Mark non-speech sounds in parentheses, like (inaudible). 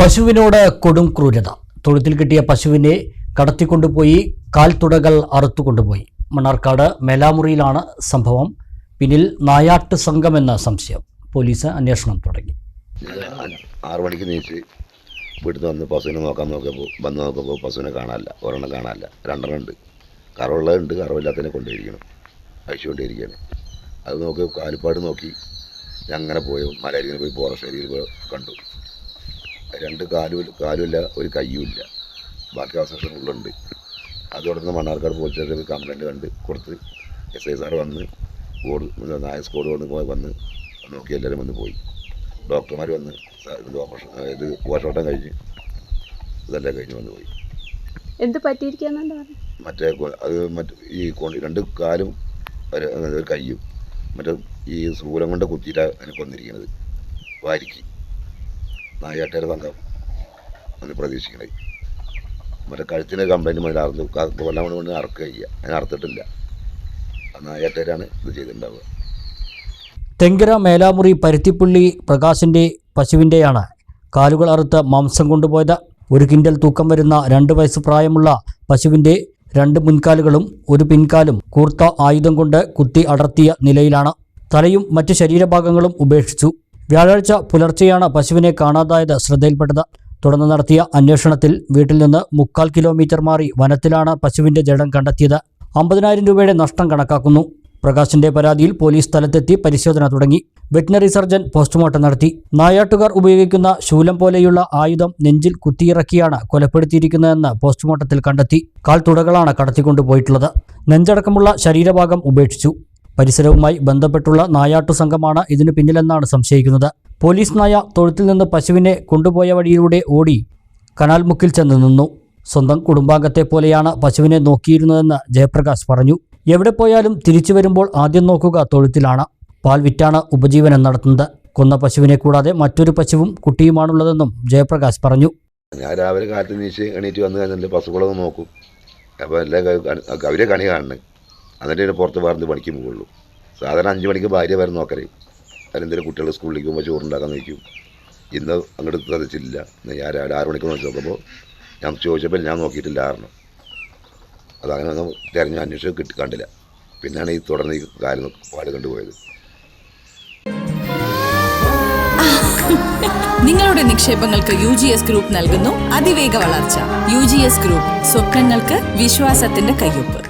പശുവിനോട് കൊടും ക്രൂരത. തൊഴുത്തിൽ കിട്ടിയ പശുവിനെ കടത്തിക്കൊണ്ടുപോയി കാൽത്തുടകൾ അറുത്തുകൊണ്ടുപോയി മണ്ണാർക്കാട് മേലാമുറിയിലാണ് സംഭവം. പിന്നിൽ നായാട്ട് സംഘമെന്ന സംശയം. പോലീസ് അന്വേഷണം തുടങ്ങി. ആറു മണിക്ക് നീച്ച് വീട്ടിൽ വന്ന് പശുവിനെ നോക്കാൻ നോക്കിയപ്പോൾ വന്ന് നോക്കുമ്പോൾ പശുവിനെ കാണാനില്ല. ഒരെണ്ണം കാണാനില്ല. രണ്ടെണ്ണം ഉണ്ട്. കറവുള്ളതുണ്ട് കറവില്ലാത്തതിനെ കൊണ്ടുപോയിരിക്കണം അഴിച്ചുകൊണ്ടിരിക്കുകയാണ്. അത് നോക്കി കാലിപ്പാട് നോക്കി അങ്ങനെ പോയി. മലയരിങ്ങനെ പോയി പോറശ്ശേരിയിൽ പോയി കണ്ടു. രണ്ട് കാലും കാലുമില്ല ഒരു കയ്യും ഇല്ല ബാക്കി അവശേഷങ്ങളുണ്ട് അത് തുടർന്ന് മണ്ണാർക്കാട് പോലീസ് സ്റ്റേഷനിൽ കംപ്ലൈന്റ് കണ്ട് കൊടുത്ത് എസ് ഐ സാർ വന്ന് സ്കോഡ് നായ സ്കോഡ് കൊണ്ട് പോയി വന്ന് നോക്കി എല്ലാവരും വന്ന് പോയി. ഡോക്ടർമാർ വന്ന് ഓപ്പറേഷൻ ഇത് പോസ്റ്റ്മോർട്ടം കഴിഞ്ഞ് ഇതെല്ലാം കഴിഞ്ഞ് വന്ന് പോയി. എന്ത് പറ്റിയിരിക്കാന്നുണ്ട് മറ്റേ അത് മറ്റ് ഈ രണ്ട് കാലും ഒരു കയ്യും മറ്റേ ഈ സൂലം കൊണ്ട് കുത്തിയിട്ടാണ് അതിനെ കൊന്നിരിക്കുന്നത് വാരിക്ക്. നായാട്ടേരെ സംഘം അന്ന് പ്രതീക്ഷിക്കണേ. മറ്റേ കഴുത്തിന് കംപ്ലൈന്റ് മുതൽ അറുന്ന് കൊല്ലം കൊണ്ട് കൊണ്ട് അറക്കുക ചെയ്യുക അതിന് അറുത്തിട്ടില്ല. നായാട്ടേരാണ് ഇത് ചെയ്തിട്ടുണ്ടാവുക. തെങ്കര മേലാമുറി പരുത്തിപ്പുള്ളി പ്രകാശിന്റെ പശുവിന്റെയാണ് കാലുകൾ അറുത്ത് മാംസം കൊണ്ടുപോയത്. ഒരു കിൻഡൽ തൂക്കം വരുന്ന രണ്ട് വയസ്സ് പ്രായമുള്ള പശുവിന്റെ രണ്ട് മുൻകാലുകളും ഒരു പിൻകാലും കൂർത്ത ആയുധം കൊണ്ട് കുത്തി അടർത്തിയ നിലയിലാണ്. തലയും മറ്റ് ശരീരഭാഗങ്ങളും ഉപേക്ഷിച്ചു. വ്യാഴാഴ്ച പുലർച്ചെയാണ് പശുവിനെ കാണാതായത് ശ്രദ്ധയിൽപ്പെട്ടത്. തുടർന്ന് നടത്തിയ അന്വേഷണത്തിൽ വീട്ടിൽ നിന്ന് മുക്കാൽ കിലോമീറ്റർ മാറി വനത്തിലാണ് പശുവിന്റെ ജഡം കണ്ടെത്തിയത്. അമ്പതിനായിരം രൂപയുടെ നഷ്ടം കണക്കാക്കുന്നു. പ്രകാശിന്റെ പരാതിയിൽ പോലീസ് സ്ഥലത്തെത്തി പരിശോധന തുടങ്ങി. വെറ്റിനറി സർജൻ പോസ്റ്റ്മോർട്ടം നടത്തി. നായാട്ടുകാർ ഉപയോഗിക്കുന്ന ശൂലം പോലെയുള്ള ആയുധം നെഞ്ചിൽ കുത്തിയിറക്കിയാണ് കൊലപ്പെടുത്തിയിരിക്കുന്നതെന്ന് പോസ്റ്റ്മോർട്ടത്തിൽ കണ്ടെത്തി. കാൽ തുടകളാണ് കടത്തിക്കൊണ്ടുപോയിട്ടുള്ളത്. നെഞ്ചടക്കമുള്ള ശരീരഭാഗം ഉപേക്ഷിച്ചു. പരിസരവുമായി ബന്ധപ്പെട്ടുള്ള നായാട്ടു സംഘമാണ് ഇതിനു പിന്നിലെന്നാണ് സംശയിക്കുന്നത്. പോലീസ് നായ തൊഴുത്തിൽ നിന്ന് പശുവിനെ കൊണ്ടുപോയ വഴിയിലൂടെ ഓടി കനാൽ മുക്കിൽ ചെന്ന് നിന്നു. സ്വന്തം കുടുംബാംഗത്തെ പോലെയാണ് പശുവിനെ നോക്കിയിരുന്നതെന്ന് ജയപ്രകാശ് പറഞ്ഞു. എവിടെ പോയാലും തിരിച്ചു വരുമ്പോൾ ആദ്യം നോക്കുക തൊഴുത്തിലാണ്. പാൽ വിറ്റാണ് ഉപജീവനം നടത്തുന്നത്. കൊന്ന പശുവിനെ കൂടാതെ മറ്റൊരു പശുവും കുട്ടിയുമാണുള്ളതെന്നും ജയപ്രകാശ് പറഞ്ഞു. ഞാൻ രാവിലെ കാറ്റ് നീശ് എണീറ്റ് വന്നു കഴിഞ്ഞാൽ പശുക്കളൊക്കെ നോക്കും. അപ്പോൾ എല്ലാം അവരെ കണി കാണുന്നത്. പിന്നെ പുറത്ത് വേറെ പണിക്ക് പോകുള്ളൂ. സാധാരണ അഞ്ച് മണിക്ക് ഭാര്യ വരെ നോക്കരേ അതിലെന്തെങ്കിലും കുട്ടികൾ സ്കൂളിലേക്ക് പോകുമ്പോൾ ചോറുണ്ടാക്കാൻ നോക്കും. ഇന്ന് അങ്ങോട്ട് ശ്രദ്ധിച്ചില്ല ഇന്ന് ഞാൻ രാവിലെ ആറ് മണിക്ക് നോക്കി നോക്കുമ്പോൾ ഞാൻ ചോദിച്ചപ്പോൾ ഞാൻ നോക്കിയിട്ടില്ല കാരണം അതങ്ങനെ ഒന്ന് തിരഞ്ഞ് അന്വേഷിച്ച് കിട്ടി കണ്ടില്ല. പിന്നാണ് ഈ തുടർന്ന് ഈ കാര്യം പാട് കണ്ടുപോയത് (laughs) നിങ്ങളുടെ നിക്ഷേപങ്ങൾക്ക് യു ജി എസ് ഗ്രൂപ്പ് നൽകുന്നു അതിവേഗ വളർച്ച. യു ജി എസ് ഗ്രൂപ്പ് സ്വപ്നങ്ങൾക്ക് വിശ്വാസത്തിന്റെ കയ്യൊപ്പ്.